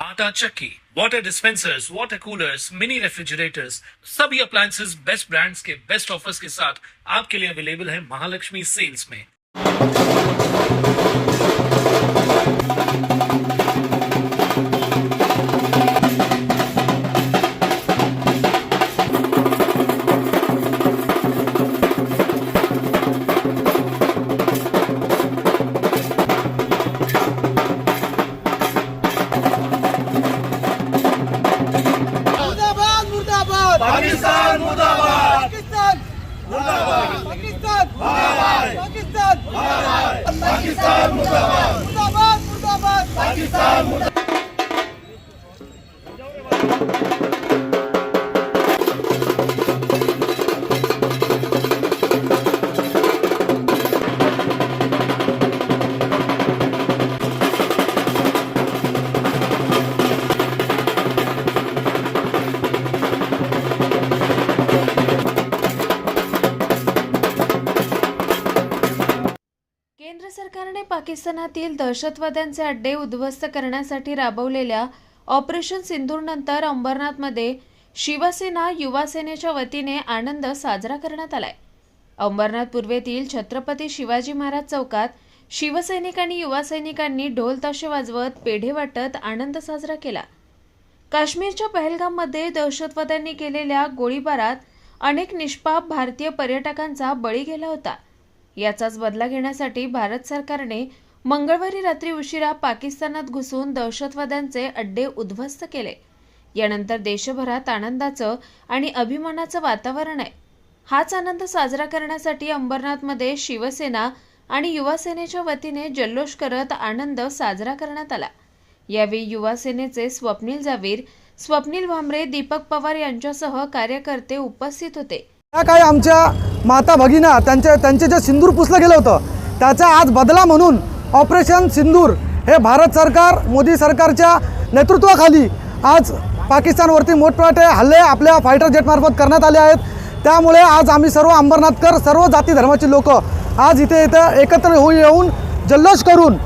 आटा, चक्की water dispensers water coolers mini refrigerators सभी appliances best brands के बेस्ट ऑफर्स के साथ आपके लिए अवेलेबल है महालक्ष्मी सेल्स में। पाकिस्तान मुर्दाबाद पाकिस्तान मुर्दाबाद पाकिस्तान मुर्दाबाद पाकिस्तान मुर्दाबाद पाकिस्तान मुर्दाबाद मुर्दाबाद मुर्दाबाद पाकिस्तान केंद्र सरकारने पाकिस्तानातील दहशतवाद्यांचे अड्डे उद्ध्वस्त करण्यासाठी राबवलेल्या ऑपरेशन सिंधूरनंतर अंबरनाथमध्ये शिवसेना युवा सेनेच्या वतीने आनंद साजरा करण्यात आलाय. अंबरनाथ पूर्वेतील छत्रपती शिवाजी महाराज चौकात शिवसैनिक आणि युवा सैनिकांनी ढोल ताशे वाजवत पेढे वाटत आनंद साजरा केला. काश्मीरच्या पहलगाममध्ये दहशतवाद्यांनी केलेल्या गोळीबारात अनेक निष्पाप भारतीय पर्यटकांचा बळी गेला होता. याचाच बदला घेण्यासाठी भारत सरकारने मंगळवारी रात्री उशिरा पाकिस्तानात घुसून दहशतवाद्यांचे अड्डे उद्ध्वस्त केले. यानंतर देशभरात आनंदाचं आणि अभिमानाचं वातावरण आहे. हाच आनंद साजरा करण्यासाठी अंबरनाथमध्ये शिवसेना आणि युवासेनेच्या वतीने जल्लोष करत आनंद साजरा करण्यात आला. यावेळी युवासेनेचे स्वप्नील जावीर स्वप्नील भामरे दीपक पवार यांच्यासह कार्यकर्ते उपस्थित होते. त्या काही आमच्या माता भगिना त्यांच्या त्यांचे जे सिंदूर पुसलं गेलं होतं त्याचा आज बदला म्हणून ऑपरेशन सिंदूर हे भारत सरकार मोदी सरकारच्या नेतृत्वाखाली आज पाकिस्तानवरती मोठमोठे हल्ले आपल्या फायटर जेटमार्फत करण्यात आले आहेत. त्यामुळे आज आम्ही सर्व अंबरनाथकर सर्व जाती धर्माची लोक आज इथे इथं एकत्र होऊन येऊन जल्लोष करून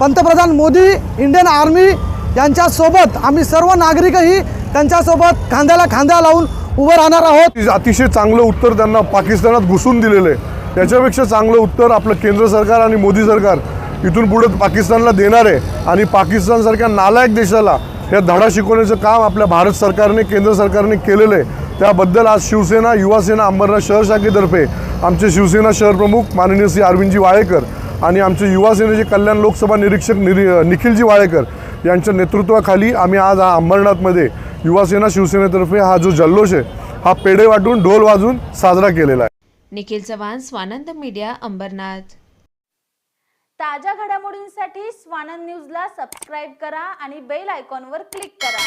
पंतप्रधान मोदी इंडियन आर्मी यांच्यासोबत आम्ही सर्व नागरिकही त्यांच्यासोबत खांद्याला खांदा लावून उभं राहणार आहोत. अतिशय चांगलं उत्तर त्यांना पाकिस्तानात घुसून दिलेलं आहे. त्याच्यापेक्षा चांगलं उत्तर आपलं केंद्र सरकार आणि मोदी सरकार इथून पुढे पाकिस्तानला देणार आहे. आणि पाकिस्तानसारख्या नालायक देशाला हे धडा शिकवण्याचं काम आपल्या भारत सरकारने केंद्र सरकारने केलेलं आहे. त्याबद्दल आज शिवसेना युवासेना अंबरनाथ शहर शाखेतर्फे आमचे शिवसेना शहर प्रमुख माननीय श्री अरविंदजी वाळेकर आणि आमचे युवासेनेचे कल्याण लोकसभा निरीक्षक निरी निखिलजी वाळेकर यांच्या नेतृत्वाखाली आम्ही आज हा अंबरनाथमध्ये युवासेना शिवसेनेतर्फे हा जो जल्लोष आहे हा पेढे वाटून ढोल वाजून साजरा केलेला आहे. निखिल चव्हाण स्वानंद मीडिया अंबरनाथ. ताज्या घडामोडींसाठी स्वानंद न्यूजला सबस्क्राईब करा आणि बेल आयकॉनवर क्लिक करा.